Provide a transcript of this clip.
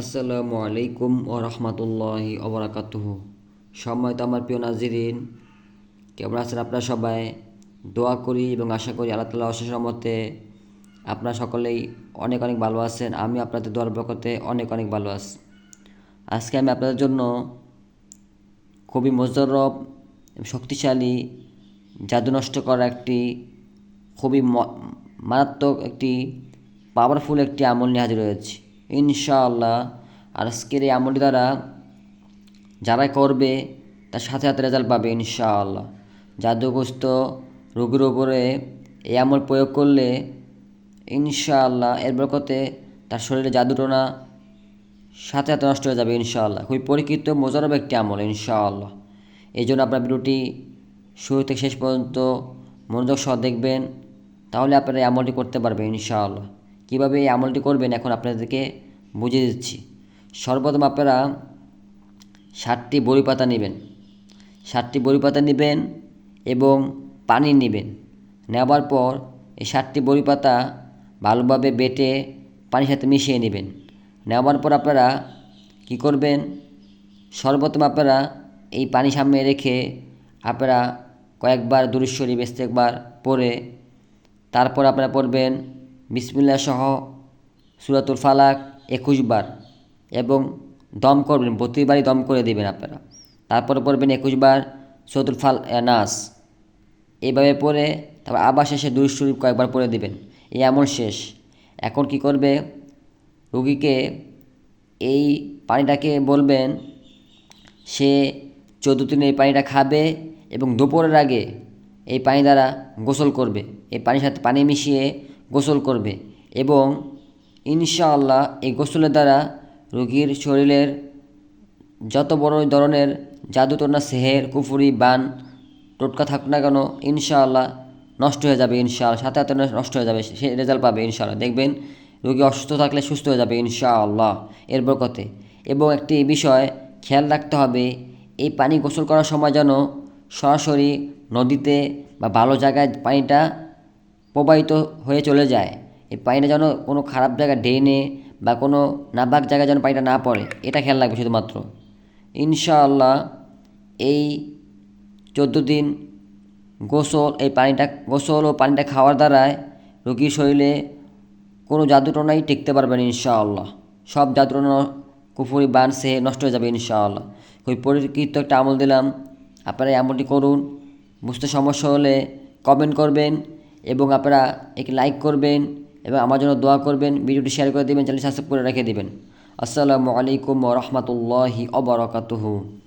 আসসালামু আলাইকুম ও রহমতুল্লাহি ওবরাকাতুহ সময় তো আমার প্রিয় নাজিরিন, কেমন আছেন আপনারা সবাই? দোয়া করি এবং আশা করি আল্লাহ তালা অশেষ রহমতে আপনারা সকলেই অনেক অনেক ভালো আছেন। আমি আপনাদের দোয়ার বরকতে অনেক অনেক ভালো আছি। আজকে আমি আপনাদের জন্য খুবই মোজরব শক্তিশালী, জাদু নষ্ট করা একটি খুবই মারাত্মক একটি পাওয়ারফুল একটি আমল নিয়ে হাজির হয়েছি। ইনশাআল্লাহ। আজকের এই আমলটি দ্বারা যারা করবে, তার সাথে সাথে রেজাল্ট পাবে ইনশাআল্লাহ। জাদুগ্রস্ত রোগীর ওপরে এই আমল প্রয়োগ করলে ইনশাআল্লাহ এর বরকতে তার শরীরে জাদুটোনা সাথে সাথে নষ্ট হয়ে যাবে ইনশাআল্লাহ। খুবই পরীক্ষিত মোজারব একটি আমল ইনশাআল্লাহ। এই জন্য আপনার ভিডিওটি শুরু থেকে শেষ পর্যন্ত মনোযোগ সহ দেখবেন, তাহলে আপনারা এই আমলটি করতে পারবেন ইনশাআল্লাহ। কীভাবে এই আমলটি করবেন এখন আপনাদেরকে বুঝিয়ে দিচ্ছি। সর্বপ্রথম আপনারা ষাটটি বড়ি পাতা নেবেন। ষাটটি বড়ি পাতা নেবেন এবং পানি নেবেন। নেওয়ার পর এই ষাটটি বড়ি পাতা ভালোভাবে বেটে পানির সাথে মিশিয়ে নেবেন। নেওয়ার পর আপনারা কি করবেন? সর্বপ্রথম আপনারা এই পানি সামনে রেখে আপনারা কয়েকবার দুরুশ্বরী একবার পরে তারপর আপনারা পড়বেন বিসমিল্লা সহ সুরাতুল ফালাক একুশ বার এবং দম করবেন, প্রতিবারই দম করে দেবেন আপনারা। তারপরে পড়বেন একুশ বার সুরাতুল ফাল নাস। এইভাবে পড়ে তারপর আবার শেষে দুই শরীফ কয়েকবার পড়ে দেবেন। এই এমন শেষ। এখন কি করবে? রুগীকে এই পানিটাকে বলবেন, সে চোদ্দ দিন এই পানিটা খাবে এবং দুপুরের আগে এই পানি দ্বারা গোসল করবে। এই পানির সাথে পানি মিশিয়ে গোসল করবে এবং ইনশাআল্লাহ এই গোসলের দ্বারা রোগীর শরীরের যত বড় ধরনের জাদু জাদুটোনা, সেহের, কুফুরি, বান টোটকা থাকুক না কেন, ইনশাআল্লাহ নষ্ট হয়ে যাবে, ইনশাআল্লাহ সাথে সাথে নষ্ট হয়ে যাবে সে রেজাল্ট পাবে, ইনশাআল্লাহ। দেখবেন রোগী অসুস্থ থাকলে সুস্থ হয়ে যাবে, ইনশাআল্লাহ, এর বরকতে। এবং একটি বিষয় খেয়াল রাখতে হবে, এই পানি গোসল করার সময় যেন সরাসরি নদীতে বা ভালো জায়গায় পানিটা প্রবাহিত হয়ে চলে যায়। এই পানিটা যেন কোনো খারাপ জায়গায় ড্রেনে বা কোনো নাবাক জায়গায় যেন পানিটা না পড়ে, এটা খেয়াল রাখবে শুধুমাত্র। ইনশাআল্লাহ এই চোদ্দ দিন গোসল, এই পানিটা, গোসল ও পানিটা খাওয়ার দ্বারায় রোগীর শরীরে কোনো জাদুটনাই টিকতে পারবে না ইনশাআল্লাহ। সব জাদুটনা কুফুরি বান সে নষ্ট হয়ে যাবে ইনশাআল্লাহ। খুবই পরিকৃত একটা আমল দিলাম। আপনারা এই আমলটি করুন। বুঝতে সমস্যা হলে কমেন্ট করবেন। এবং আপনারা একে লাইক করবেন এবং আমার জন্য দোয়া করবেন, ভিডিওটি শেয়ার করে দেবেন চ্যানেল সাবস্ক্রাইব করে রেখে দেবেন। আসসালামু আলাইকুম রহমতুল্লাহি অবরাকাতুহু